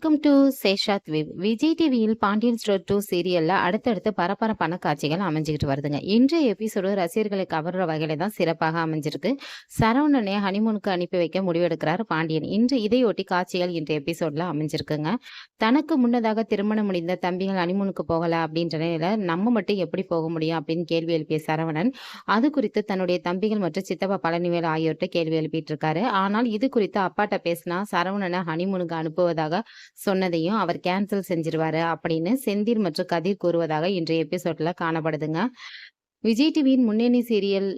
Welcome to சேஷாத் விவ் விஜய் டிவியில் பாண்டியன் ஸ்டோர் டூ சீரியலில் அடுத்தடுத்து பரபரப்பான காட்சிகள் அமைஞ்சிக்கிட்டு வருதுங்க. இன்றைய எபிசோடு ரசிகர்களை கவர்ற வகையில தான் சிறப்பாக அமைஞ்சிருக்கு. சரவணனை ஹனிமூனுக்கு அனுப்பி வைக்க முடிவெடுக்கிறார் பாண்டியன். இன்று இதையொட்டி காட்சிகள் இன்றைய எபிசோட்ல அமைஞ்சிருக்குங்க. தனக்கு முன்னதாக திருமணம் முடிந்த தம்பிகள் ஹனிமூனுக்கு போகல அப்படின்ற நிலையில நம்ம மட்டும் எப்படி போக முடியும் அப்படின்னு கேள்வி எழுப்பிய சரவணன் அது குறித்து தன்னுடைய தம்பிகள் மற்றும் சித்தப்பா பழனிவேல் ஆகியோர்கிட்ட கேள்வி எழுப்பிட்டு இருக்காரு. ஆனால் இது குறித்து அப்பாட்ட பேசினா சரவணனை ஹனிமூனுக்கு அனுப்புவதாக சொன்னதையும் அவர் கேன்சல் செஞ்சிருவாரு அப்படின்னு செந்தில் மற்றும் கதிர் கூறுவதாக இன்றைய எபிசோட்ல காணப்படுதுங்க. விஜய் டிவியின் முன்னணி சீரியல்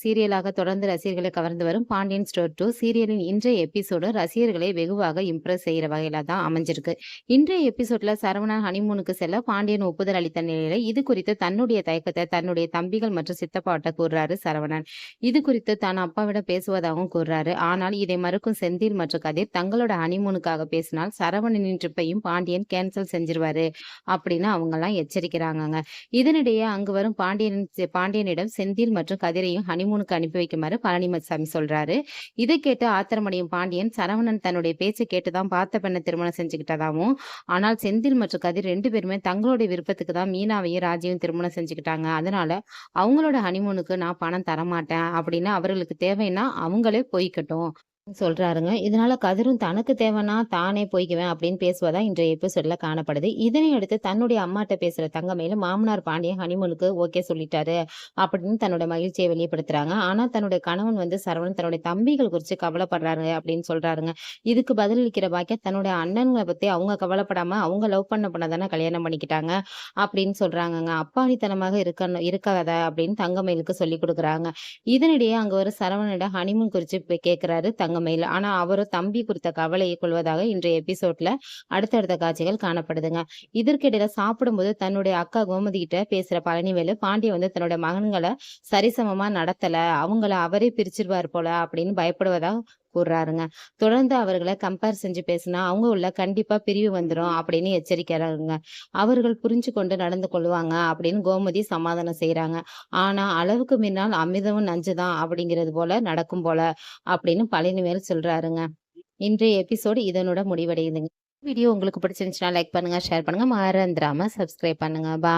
சீரியலாக தொடர்ந்து ரசிகர்களை கவர்ந்து வரும் பாண்டியன் ஸ்டோர் டூ சீரியலின் இன்றைய எபிசோடு ரசிகர்களை வெகுவாக இம்ப்ரெஸ் செய்யற வகையில தான் அமைஞ்சிருக்கு. இன்றைய எபிசோட்ல சரவணன் ஹனிமூனுக்கு செல்ல பாண்டியன் ஒப்புதல் அளித்த நிலையில இது குறித்து தன்னுடைய தயக்கத்தை தன்னுடைய தம்பிகள் மற்றும் சித்தப்பாட்ட கூறுறாரு சரவணன். இது குறித்து தான் அப்பாவிடம் பேசுவதாகவும் கூறுறாரு. ஆனால் இதை மறுக்கும் செந்தில் மற்றும் கதிர் தங்களோட ஹனிமூனுக்காக பேசினால் சரவணனின் ட்ரிப்பையும் பாண்டியன் கேன்சல் செஞ்சிருவாரு அப்படின்னு அவங்க எல்லாம் எச்சரிக்கிறாங்கங்க. இதனிடையே அங்கு வரும் பாண்டியன் பாண்டியனிடம் செந்தில் மற்றும் கதிரையும் ஹனிமூனுக்கு அனுப்பி வைக்குமாறு பழனிமசாமி சொல்றாரு. இதை கேட்டு ஆத்திரமடையும் பாண்டியன் சரவணன் தன்னுடைய பேச்சை கேட்டுதான் பார்த்த பெண்ணை திருமணம் செஞ்சுக்கிட்டதாகவும் ஆனால் செந்தில் மற்றும் கதிர் ரெண்டு பேருமே தங்களுடைய விருப்பத்துக்கு தான் மீனாவையும் ராஜையும் திருமணம் செஞ்சுக்கிட்டாங்க. அதனால அவங்களோட ஹனிமூனுக்கு நான் பணம் தரமாட்டேன். அப்படின்னு அவர்களுக்கு தேவைன்னா அவங்களே போய்க்கட்டும். சொல்றாருங்க. இதனால கதிரும் தனக்கு தேவைன்னா தானே போய்க்குவேன் அப்படின்னு பேசுவதா இன்றைய எபிசோட்ல காணப்படுது. இதனை அடுத்து தன்னுடைய அம்மாட்ட பேசுற தங்கமேல மாமனார் பாண்டியன் ஹனிமூனுக்கு ஓகே சொல்லிட்டாரு அப்படின்னு தன்னோட மகிழ்ச்சியை வெளிப்படுத்துறாங்க. ஆனா தன்னுடைய கணவன் வந்து சரவணன் தன்னுடைய தம்பிகள் குறித்து கவலைப்படுறாரு அப்படின்னு சொல்றாருங்க. இதுக்கு பதிலளிக்கிற பாக்கியம் தன்னுடைய அண்ணன்களை பத்தி அவங்க கவலைப்படாம அவங்க லவ் பண்ண பண்ண தானே கல்யாணம் பண்ணிக்கிட்டாங்க அப்படின்னு சொல்றாங்கங்க. அப்பாணித்தனமாக இருக்க இருக்காத அப்படின்னு தங்கமயிலுக்கு சொல்லி கொடுக்குறாங்க. இதனிடையே அங்க ஒரு சரவணனிடம் ஹனிமூன் குறித்து தங்க கேட்கிறாரு தங்கமயில் ஆனா அவரும் தம்பி குறித்த கவலையை கொள்வதாக இன்றைய எபிசோட்ல அடுத்தடுத்த காட்சிகள் காணப்படுதுங்க. இதற்கிடையில சாப்பிடும்போது தன்னுடைய அக்கா கோமதி கிட்ட பேசுற பழனிவேலு பாண்டிய வந்து தன்னோட மகன்களை சரிசமமா நடத்தல அவங்கள அவரே பிரிச்சிருவார் போல அப்படின்னு பயப்படுவதா கூறுறாருங்க. தொடர்ந்து அவர்களை கம்பேர் செஞ்சு பேசினா அவங்க உள்ள கண்டிப்பா பிரிவு வந்துடும் அப்படின்னு எச்சரிக்கிறாருங்க. அவர்கள் புரிஞ்சு கொண்டு நடந்து கொள்வாங்க அப்படின்னு கோமதி சமாதானம் செய்யறாங்க ஆனா அளவுக்கு முன்னால் அமிதமும் நஞ்சுதான் அப்படிங்கிறது போல நடக்கும் போல அப்படின்னு பழனிவேல் சொல்றாருங்க. இன்றைய எபிசோடு இதனோட முடிவடையுதுங்க. வீடியோ உங்களுக்கு பிடிச்சிருந்துச்சுன்னா லைக் பண்ணுங்க ஷேர் பண்ணுங்க. மறந்துடாம சப்ஸ்கிரைப் பண்ணுங்க. பா